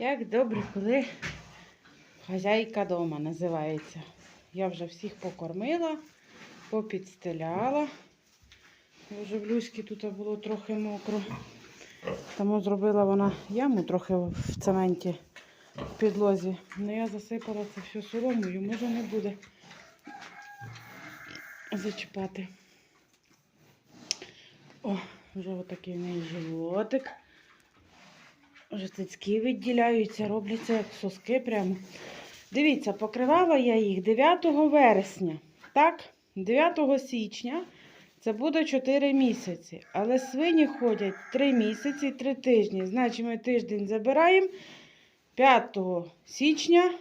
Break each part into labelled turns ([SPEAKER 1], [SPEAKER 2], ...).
[SPEAKER 1] Як добре, коли хазяйка дома називається. Я вже всіх покормила, попідстеляла. Вже в Люськи тут було трохи мокро. Тому зробила вона яму трохи в цементі в підлозі. Ну я засипала це все соломою, може не буде зачіпати. О, вже отакий в неї животик. Вже цицьки відділяються, робляться як соски прямо. Дивіться, покривала я їх 9 вересня. Так, 9 січня це буде 4 місяці. Але свині ходять 3 місяці, 3 тижні. Значить, ми тиждень забираємо 5 січня,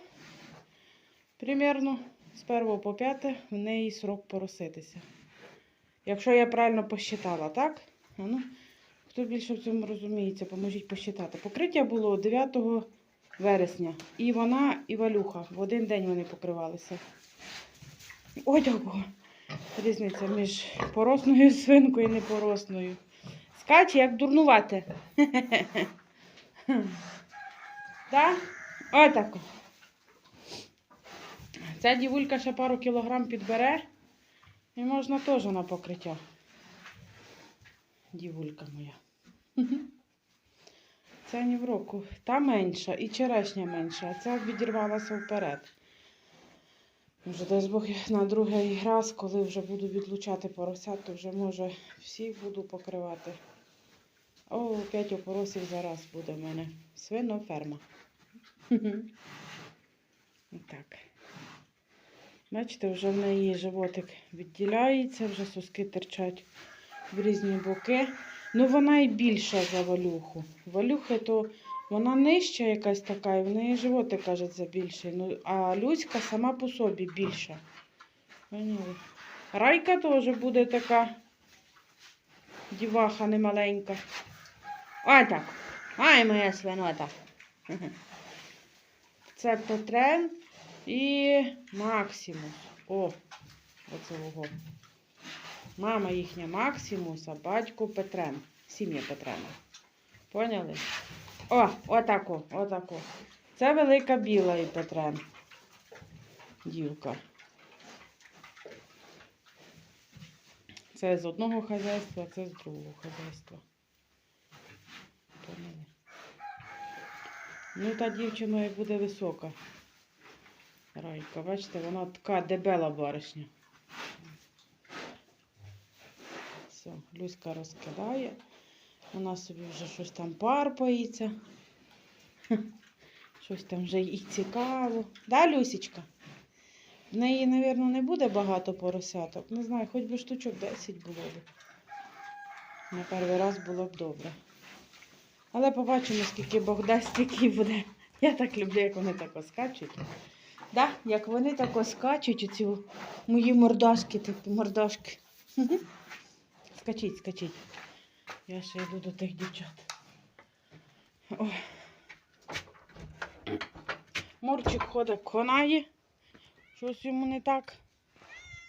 [SPEAKER 1] примерно з 1 по 5 в неї срок пороситися. Якщо я правильно посчитала, так? Ну, хто більше в цьому розуміється, поможіть посчитати. Покриття було 9 вересня. І вона, і валюха. В один день вони покривалися. Дякую. Різниця між поросною свинкою і непоросною. Скаче, як дурнувати. Так? Отако. Ця дівулька ще пару кілограм підбере. І можна теж на покриття. Дівулька моя. Ця ні в року. Та менша і черешня менша, а ця відірвалася вперед. Вже десь Бог на другий раз, коли вже буду відлучати поросят, то вже може всі буду покривати. О, п'ять опоросів зараз буде в мене. Свиноферма. Так. Бачите, вже в неї животик відділяється, вже соски терчать в різні боки. Ну, вона і більша за валюху. Валюхи то вона нижча якась така, і в неї животик, кажеться, більший. Ну, а Люська сама по собі більша. Райка теж буде така діваха немаленька. Ой так. Ай, моя свинота. Це Петрен і Максимус. О, оце ого. Мама їхня Максимус, а батько Петрен. Сім'я Петрена. Поняли? О, отако, отако. Це велика біла і Петрен. Дівка. Це з одного хазяйства, це з другого хазяйства. Поняли? Ну, та дівчина і буде висока. Райка, бачите, вона така дебела баришня. Все, Люська розкидає. Вона собі вже щось там парпається. Щось там вже їй цікаво. Да, Люсічка? В неї, мабуть, не буде багато поросяток. Не знаю, хоч би штучок 10 було б. На перший раз було б добре. Але побачимо, скільки Бог дасть, стільки буде. Я так люблю, як вони тако скачуть. Да? Як вони тако скачуть, оці мої мордашки, типу мордашки. Скачіть, скачіть. Я ще йду до тих дівчат. Ой. Мурчик ходить, конає. Щось йому не так.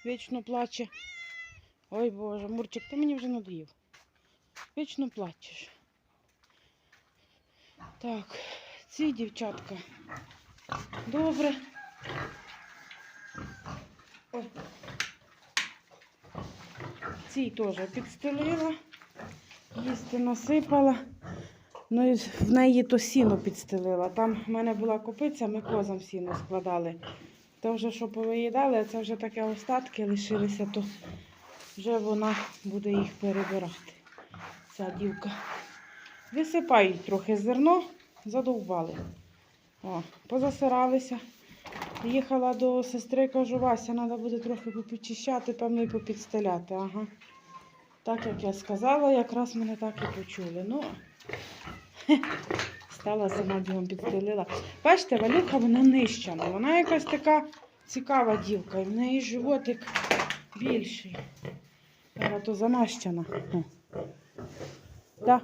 [SPEAKER 1] Вічно плаче. Ой Боже, Мурчик, ти мені вже надоїв. Вічно плачеш. Так, ці дівчатка. Добре. Ой. Цій теж підстелила, їсти насипала. Ну і в неї то сіно підстелила. Там в мене була копиця, ми козам сіно складали. То вже що повиїдали, а це вже таке остатки лишилися, то вже вона буде їх перебирати. Ця дівка. Висипають трохи зерно, задовбали. О, позасиралися. Їхала до сестри, кажу, Вася, треба буде трохи попідчищати, певно, і попідстеляти. Ага. Так як я сказала, якраз мене так і почули. Ну, стала сама бігом підстелила. Бачите, Валюха, вона нищана. Вона якась така цікава дівка. І в неї животик більший. Вона то замащена. Да.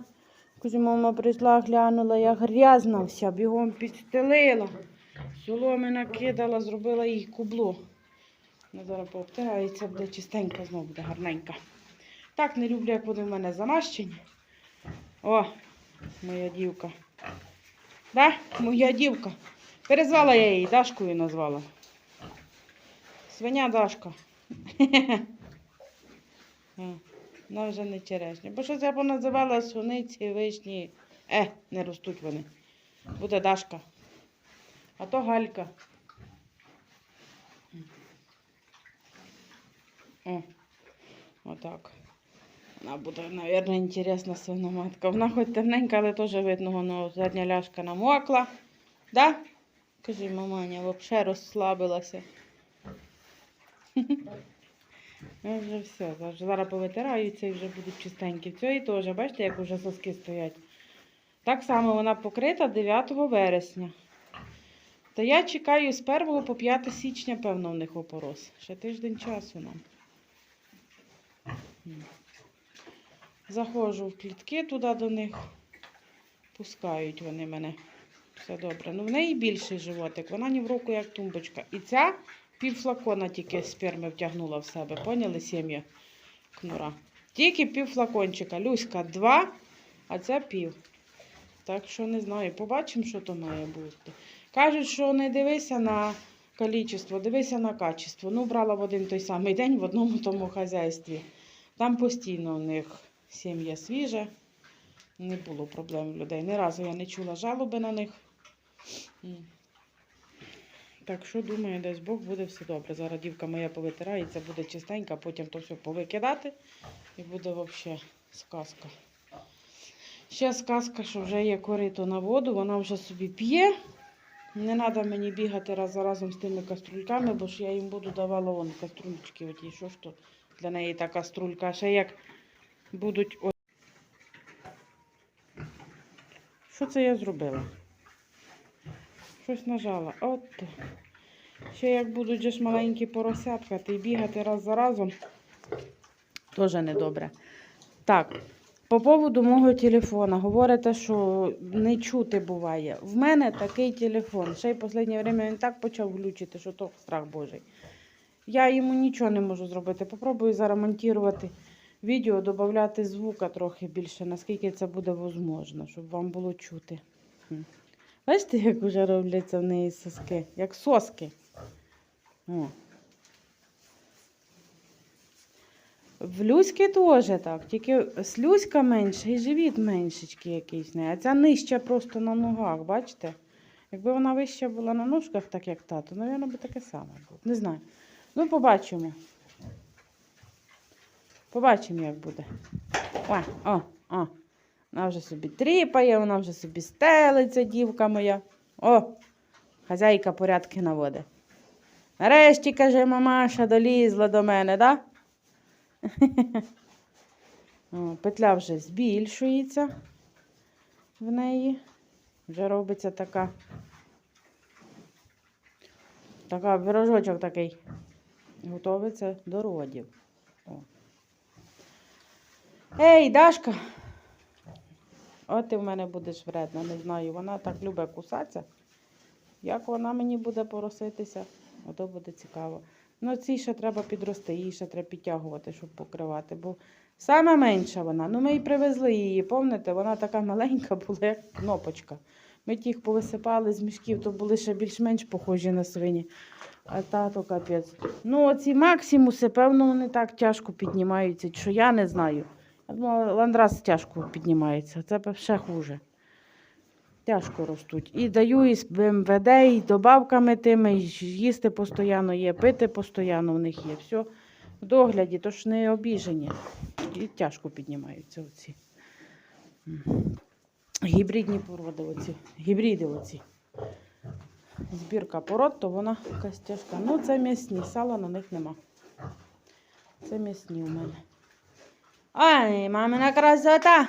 [SPEAKER 1] Мама прийшла, глянула, я грязна вся, бігом підстелила. Соломи накидала, зробила їй кубло. Зараз пообтирається, буде чистенька, знову буде гарненька. Так не люблю, як вони в мене замащені. О, моя дівка. Да? Моя дівка. Перезвала я її, Дашкою назвала. Свиня Дашка. Вона вже не черешня. Бо щось я поназивала суниці, вишні. Е, не ростуть вони. Буде Дашка. А то Галька. О, отак. Вона буде, мабуть, інтересна свиноматка. Вона хоч темненька, але теж видно, воно задня ляшка намокла. Да? Кажи, маманя, взагалі розслабилася. Ну, вже все. Зараз- повитираються і вже будуть чистенькі. Цієї теж, бачите, як вже соски стоять. Так само вона покрита 9 вересня. Та я чекаю з 1 по 5 січня, певно, в них опорос. Ще тиждень часу нам. Заходжу в клітки туди до них. Пускають вони мене. Все добре. Ну, в неї більший животик, вона ні в руку як тумбочка. І ця пів флакона тільки сперми втягнула в себе. Поняли сім'я кнура? Тільки пів флакончика. Люська два, а ця пів. Так що не знаю. Побачимо, що то має бути. Кажуть, що не дивися на кількість, дивися на качество. Ну, брала в один той самий день в одному тому хазяйстві. Там постійно у них сім'я свіжа. Не було проблем людей. Ні разу я не чула жалоби на них. Так що, думаю, дасть Бог, буде все добре. Зараз дівка моя повитирається, буде чистенька, потім то все повикидати і буде взагалі сказка. Ще сказка, що вже є корито на воду, вона вже собі п'є. Не треба мені бігати раз за разом з тими каструльками, бо ж я їм буду давала вон каструльки. Оті. Що ж то для неї та каструлька? Ще як будуть. о- Що це я зробила? Щось нажала. От. Ще як будуть ж маленькі поросятка, і бігати раз за разом, теж недобре. Так, по поводу мого телефона. Говорите, що не чути буває. В мене такий телефон. Ще й в останнє время він так почав глючити, що то страх Божий. Я йому нічого не можу зробити. Попробую зараз монтувати відео, додати звука трохи більше, наскільки це буде можливо, щоб вам було чути. Бачите, як вже робляться в неї соски? Як соски. О. В Люськи теж так, тільки слюська менша і живіт меншечки якийсь. не. А ця нижча просто на ногах, бачите? Якби вона вища була на ножках, так як та, то, мабуть, би таке саме було. Не знаю. Ну, побачимо. Побачимо, як буде. О, о, о. Вона вже собі тріпає, вона вже собі стелиться, дівка моя. О, хазяйка порядки наводить. Нарешті, каже, мамаша долізла до мене, да? Петля вже збільшується в неї. Вже робиться така. Така пирожочок такий. Готовиться до родів. О. Ей, Дашка! От ти в мене будеш вредна, не знаю. Вона так любить кусатися. Як вона мені буде пороситися, ото буде цікаво. Ну, цій ще треба підрости, її ще треба підтягувати, щоб покривати. Бо саме менша вона. Ну, ми й привезли її, пам'ятаєте, вона така маленька була, як кнопочка. Ми тих повисипали з мішків, то були ще більш-менш похожі на свині. А тато капець. Ну, оці максимуси, певно, вони так тяжко піднімаються, що я не знаю. Я думала, ландрас тяжко піднімається, це ще хуже. Тяжко ростуть. І даю і з БМВД, і добавками тими, і їсти постійно є, пити постійно в них є. Все в догляді, то ж не обіжені. І тяжко піднімаються оці. Гібридні породи оці. Гібриди оці. Збірка пород, то вона якась тяжка. Ну, це м'ясні, сала на них нема. Це м'ясні у мене. Ай, мамина красота.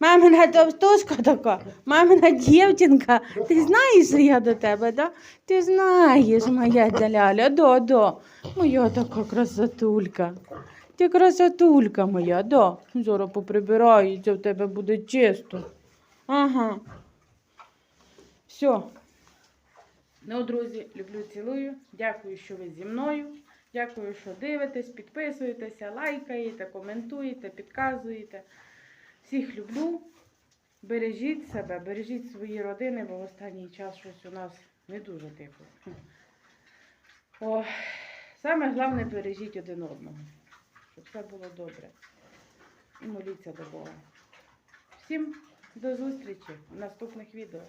[SPEAKER 1] Мамина товстушка така, мамина дівчинка. Ти знаєш, що я до тебе, да? Ти знаєш, моя даляля, да, да. Моя така красотулька. Ти красотулька моя, да. Зараз поприбирається, в тебе буде чисто. Ага. Все. Ну, друзі, люблю, цілую. Дякую, що ви зі мною. Дякую, що дивитесь, підписуєтеся, лайкаєте, коментуєте, підказуєте. Всіх люблю. Бережіть себе, бережіть свої родини, бо в останній час щось у нас не дуже тихо. О, саме головне бережіть один одного, щоб все було добре. І моліться до Бога. Всім до зустрічі в наступних відео.